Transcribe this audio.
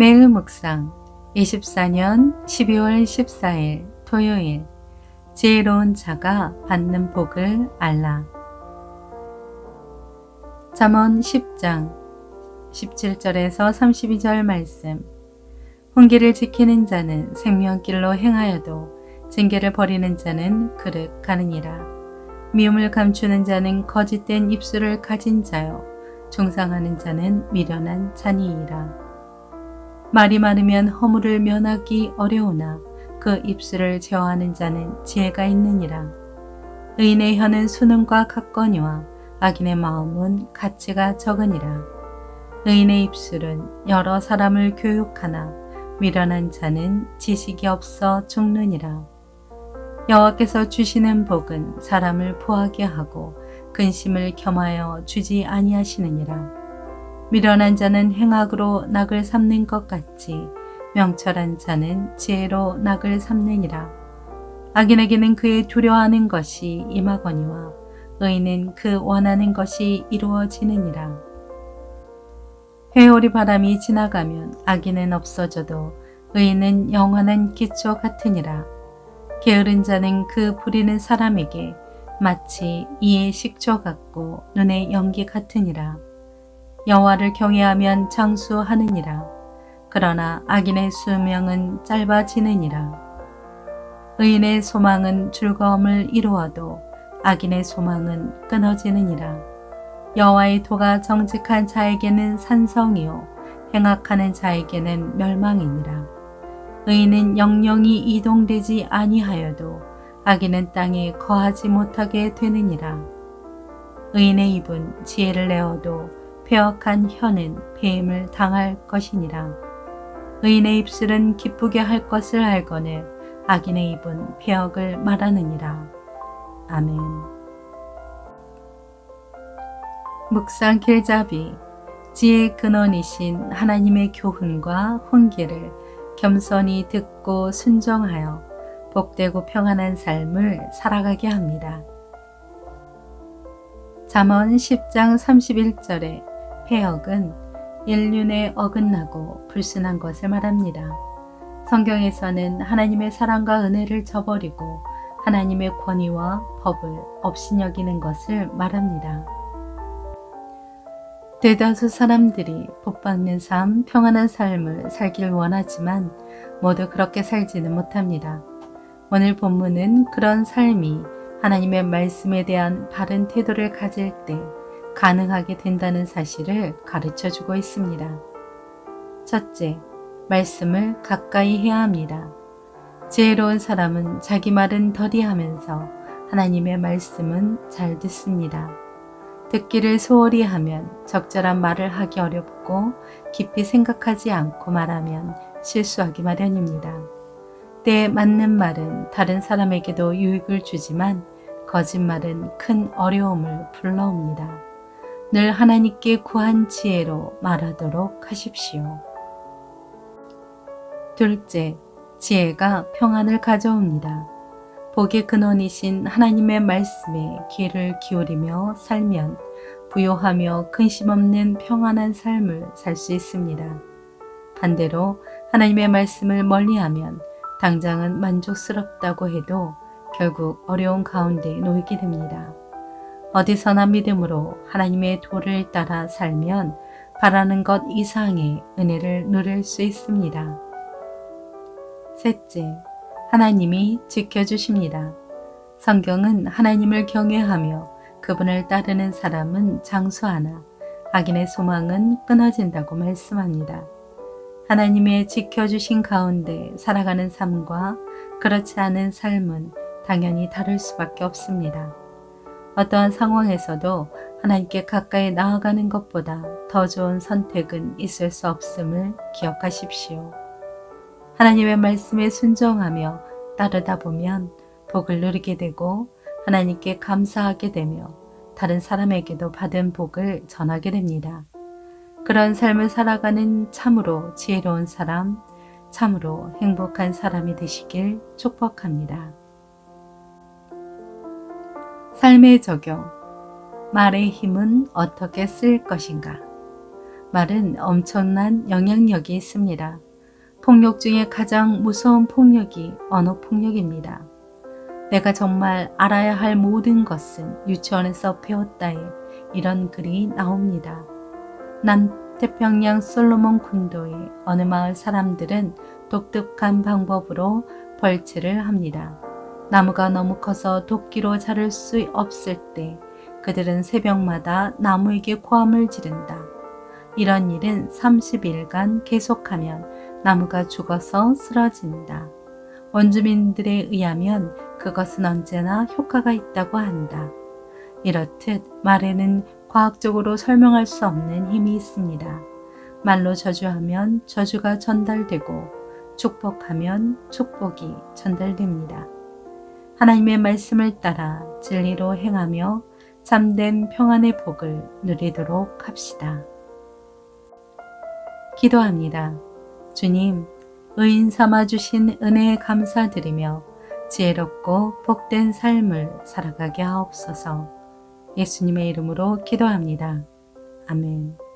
매일 묵상 24년 12월 14일 토요일 지혜로운 자가 받는 복을 알라. 잠언 10장 17절에서 32절 말씀 훈계를 지키는 자는 생명길로 행하여도 징계를 버리는 자는 그릇 가느니라. 미움을 감추는 자는 거짓된 입술을 가진 자요. 중상하는 자는 미련한 자니이라. 말이 많으면 허물을 면하기 어려우나 그 입술을 제어하는 자는 지혜가 있느니라. 의인의 혀는 수능과 같거니와 악인의 마음은 가치가 적으니라. 의인의 입술은 여러 사람을 교육하나 미련한 자는 지식이 없어 죽느니라. 여호와께서 주시는 복은 사람을 부하게 하고 근심을 겸하여 주지 아니하시느니라. 미련한 자는 행악으로 낙을 삼는 것 같이 명철한 자는 지혜로 낙을 삼느니라. 악인에게는 그의 두려워하는 것이 임하거니와 의인은 그 원하는 것이 이루어지느니라. 회오리 바람이 지나가면 악인은 없어져도 의인은 영원한 기초 같으니라. 게으른 자는 그 부리는 사람에게 마치 이의 식초 같고 눈의 연기 같으니라. 여호와를 경외하면 장수하느니라. 그러나 악인의 수명은 짧아지느니라. 의인의 소망은 즐거움을 이루어도 악인의 소망은 끊어지느니라. 여호와의 도가 정직한 자에게는 산성이요 행악하는 자에게는 멸망이니라. 의인은 영영이 이동되지 아니하여도 악인은 땅에 거하지 못하게 되느니라. 의인의 입은 지혜를 내어도 폐역한 혀는 배임을 당할 것이니라. 의인의 입술은 기쁘게 할 것을 알거늘 악인의 입은 폐역을 말하느니라. 아멘. 묵상 길잡이 지혜의 근원이신 하나님의 교훈과 훈계를 겸손히 듣고 순종하여 복되고 평안한 삶을 살아가게 합니다. 잠언 10장 31절에 폐역은 인륜에 어긋나고 불순한 것을 말합니다. 성경에서는 하나님의 사랑과 은혜를 저버리고 하나님의 권위와 법을 업신여기는 것을 말합니다. 대다수 사람들이 복받는 삶, 평안한 삶을 살길 원하지만 모두 그렇게 살지는 못합니다. 오늘 본문은 그런 삶이 하나님의 말씀에 대한 바른 태도를 가질 때 가능하게 된다는 사실을 가르쳐 주고 있습니다. 첫째, 말씀을 가까이 해야 합니다. 지혜로운 사람은 자기 말은 덜이 하면서 하나님의 말씀은 잘 듣습니다. 듣기를 소홀히 하면 적절한 말을 하기 어렵고 깊이 생각하지 않고 말하면 실수하기 마련입니다. 때에 맞는 말은 다른 사람에게도 유익을 주지만 거짓말은 큰 어려움을 불러옵니다. 늘 하나님께 구한 지혜로 말하도록 하십시오. 둘째, 지혜가 평안을 가져옵니다. 복의 근원이신 하나님의 말씀에 귀를 기울이며 살면 부요하며 근심 없는 평안한 삶을 살 수 있습니다. 반대로 하나님의 말씀을 멀리하면 당장은 만족스럽다고 해도 결국 어려운 가운데 놓이게 됩니다. 어디서나 믿음으로 하나님의 도를 따라 살면 바라는 것 이상의 은혜를 누릴 수 있습니다. 셋째, 하나님이 지켜주십니다. 성경은 하나님을 경외하며 그분을 따르는 사람은 장수하나 악인의 소망은 끊어진다고 말씀합니다. 하나님의 지켜주신 가운데 살아가는 삶과 그렇지 않은 삶은 당연히 다를 수밖에 없습니다. 어떠한 상황에서도 하나님께 가까이 나아가는 것보다 더 좋은 선택은 있을 수 없음을 기억하십시오. 하나님의 말씀에 순종하며 따르다 보면 복을 누리게 되고 하나님께 감사하게 되며 다른 사람에게도 받은 복을 전하게 됩니다. 그런 삶을 살아가는 참으로 지혜로운 사람, 참으로 행복한 사람이 되시길 축복합니다. 삶의 적용. 말의 힘은 어떻게 쓸 것인가? 말은 엄청난 영향력이 있습니다. 폭력 중에 가장 무서운 폭력이 언어 폭력입니다. 내가 정말 알아야 할 모든 것은 유치원에서 배웠다에 이런 글이 나옵니다. 남태평양 솔로몬 군도의 어느 마을 사람들은 독특한 방법으로 벌채를 합니다. 나무가 너무 커서 도끼로 자를 수 없을 때 그들은 새벽마다 나무에게 고함을 지른다. 이런 일은 30일간 계속하면 나무가 죽어서 쓰러진다. 원주민들에 의하면 그것은 언제나 효과가 있다고 한다. 이렇듯 말에는 과학적으로 설명할 수 없는 힘이 있습니다. 말로 저주하면 저주가 전달되고 축복하면 축복이 전달됩니다. 하나님의 말씀을 따라 진리로 행하며 참된 평안의 복을 누리도록 합시다. 기도합니다. 주님, 의인 삼아 주신 은혜에 감사드리며 지혜롭고 복된 삶을 살아가게 하옵소서. 예수님의 이름으로 기도합니다. 아멘.